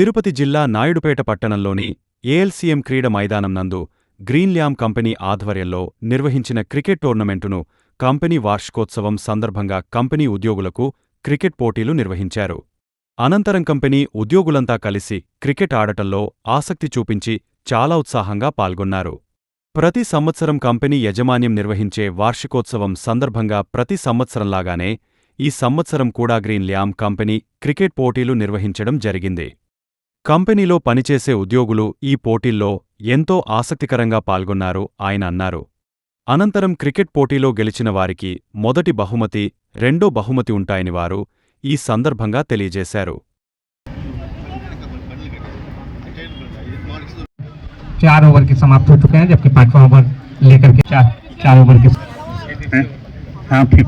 తిరుపతి జిల్లా నాయుడుపేట పట్టణంలోని ఏఎల్సీఎం క్రీడ మైదానం నందు గ్రీన్ల్యామ్ కంపెనీ ఆధ్వర్యంలో నిర్వహించిన క్రికెట్ టోర్నమెంటును కంపెనీ వార్షికోత్సవం సందర్భంగా కంపెనీ ఉద్యోగులకు క్రికెట్ పోటీలు నిర్వహించారు. అనంతరం కంపెనీ ఉద్యోగులంతా కలిసి క్రికెట్ ఆడటంలో ఆసక్తి చూపించి చాలా ఉత్సాహంగా పాల్గొన్నారు. ప్రతి సంవత్సరం కంపెనీ యజమాన్యం నిర్వహించే వార్షికోత్సవం సందర్భంగా ప్రతి సంవత్సరంలాగానే ఈ సంవత్సరం కూడా గ్రీన్ ల్యామ్ కంపెనీ క్రికెట్ పోటీలు నిర్వహించడం జరిగింది. కంపెనీలో పనిచేసే ఉద్యోగులు ఈ పోటీల్లో ఎంతో ఆసక్తికరంగా పాల్గొన్నారు ఆయన అన్నారు అనంతరం క్రికెట్ పోటీలో గెలిచిన వారికి మొదటి బహుమతి రెండో బహుమతి ఉంటాయని వారు ఈ సందర్భంగా తెలియజేశారు चार ओवर के समाप्त हो चुके हैं जबकि पांचवा ओवर लेकर के चार चार ओवर के हैं? हाँ फिर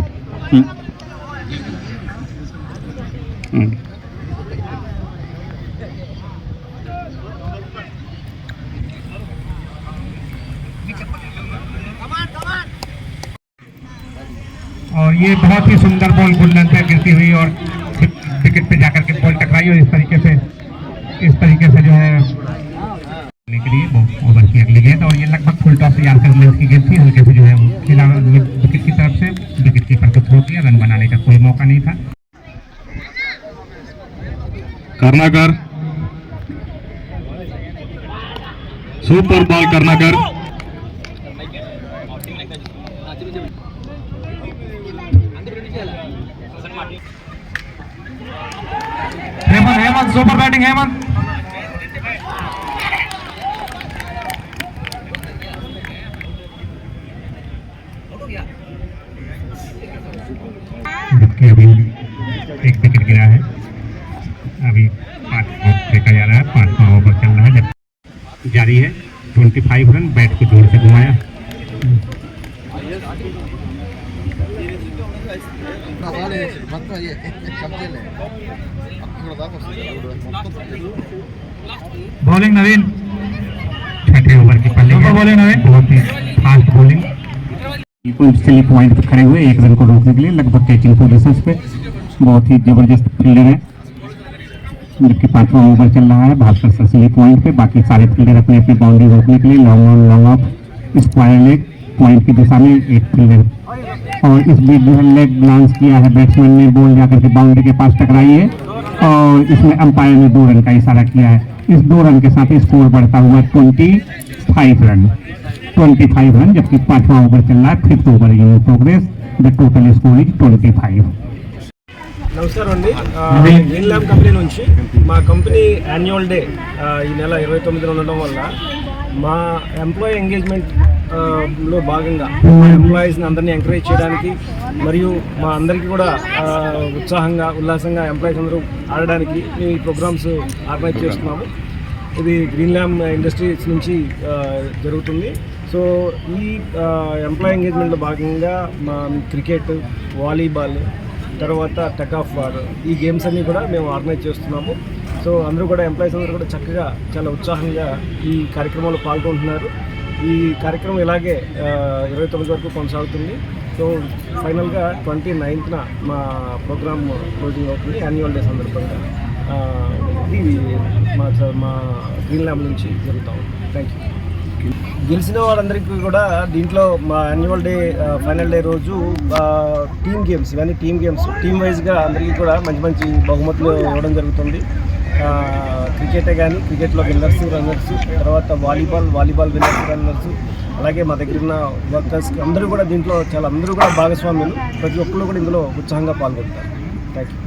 और ये बहुत ही सुंदर बॉल गुल्लन से गिरती हुई और विकेट पे जाकर के बॉल टकराई और इस तरीके से, इस तरीके से जो है ओवर की अगली गेंद और ये लगभग फुल टॉस गेंद थी हल्के से जो है खिला विकेट की तरफ़ से विकेट कीपर को छोड़ दिया रन बनाने का कोई मौका नहीं था। सुपर बॉल करना कर हेमंत हेमंत सुपर बैटिंग हेमंत एक विकेट गिरा है। अभी पाँच फेंका जा रहा है पांचवा ओवर चल रहा है। जब जारी है 25 रन बैट को ज़ोर से घुमाया। बॉलिंग नवीन छठे ओवर की पहले बॉलिंग नवीन बहुत ही फास्ट बॉलिंग बिल्कुल स्लिप पॉइंट पे खड़े हुए एक रन को रोकने के लिए लगभग कैचिंग पोजिशन पे। बहुत ही ज़बरदस्त फील्डर है। जबकि पांचवा ओवर चल रहा है भास्कर सर स्लिप पॉइंट पे। बाकी सारे फील्डर अपने अपनी बाउंड्री रोकने के लिए long on long off square leg point की दिशा में एक फील्डर और इस बीच जो है लेग ग्लांस किया है बैट्समैन ने बॉल जाकर के बाउंड्री के पास टकराई है और इसमें अंपायर ने दो रन का इशारा किया है इस दो रन के साथ स्कोर बढ़ता हुआ twenty five run twenty five run जबकि पांचवा ओवर चल रहा है fifth over in progress the total score is twenty five నమస్కారం అండి ఆ, గ్రీన్ ల్యాబ్ కంపెనీ నుంచి మా కంపెనీ యాన్యువల్ డే ఆ, ఈ నెల ఇరవై తొమ్మిదిన ఉండడం వల్ల మా ఎంప్లాయీ ఎంగేజ్మెంట్లో భాగంగా మా ఎంప్లాయీస్ని అందరినీ ఎంకరేజ్ చేయడానికి మరియు మా అందరికీ కూడా ఉత్సాహంగా ఉల్లాసంగా ఎంప్లాయీస్ అందరూ ఆడడానికి మేము ఈ ప్రోగ్రామ్స్ ఆర్గనైజ్ చేస్తున్నాము. ఇది గ్రీన్ ల్యామ్ ఇండస్ట్రీస్ నుంచి జరుగుతుంది. సో ఈ ఎంప్లాయీ ఎంగేజ్మెంట్లో భాగంగా మా క్రికెట్ వాలీబాల్ తర్వాత టక్ ఆఫ్ వార్ ఈ గేమ్స్ అన్నీ కూడా మేము ఆర్గనైజ్ చేస్తున్నాము. సో అందరూ కూడా ఎంప్లాయీస్ అందరూ కూడా చక్కగా చాలా ఉత్సాహంగా ఈ కార్యక్రమంలో పాల్గొంటున్నారు. ఈ కార్యక్రమం ఇలాగే ఇరవై తొమ్మిది వరకు కొనసాగుతుంది. సో ఫైనల్గా ట్వంటీ నైన్త్న మా ప్రోగ్రామ్ క్లోజింగ్ అవుతుంది. యాన్యువల్ డే సందర్భంగా. ఇది మా మా గ్రీన్ ల్యాబ్ నుంచి జరుగుతాం థ్యాంక్ యూ గెలిచిన వాళ్ళందరికీ కూడా దీంట్లో మా యాన్యువల్ డే ఫైనల్ డే రోజు టీమ్ గేమ్స్ ఇవన్నీ టీమ్ గేమ్స్ టీమ్ వైజ్గా అందరికీ కూడా మంచి మంచి బహుమతులు ఇవ్వడం జరుగుతుంది. క్రికెటే కానీ క్రికెట్లో విన్నర్స్ రన్నర్స్ తర్వాత వాలీబాల్ వాలీబాల్ విన్నర్స్ రన్నర్స్ అలాగే మా దగ్గర ఉన్న వర్కర్స్ అందరూ కూడా దీంట్లో చాలా అందరూ కూడా భాగస్వామ్యులు ప్రతి ఒక్కరు కూడా ఇందులో ఉత్సాహంగా పాల్గొంటారు. Thank you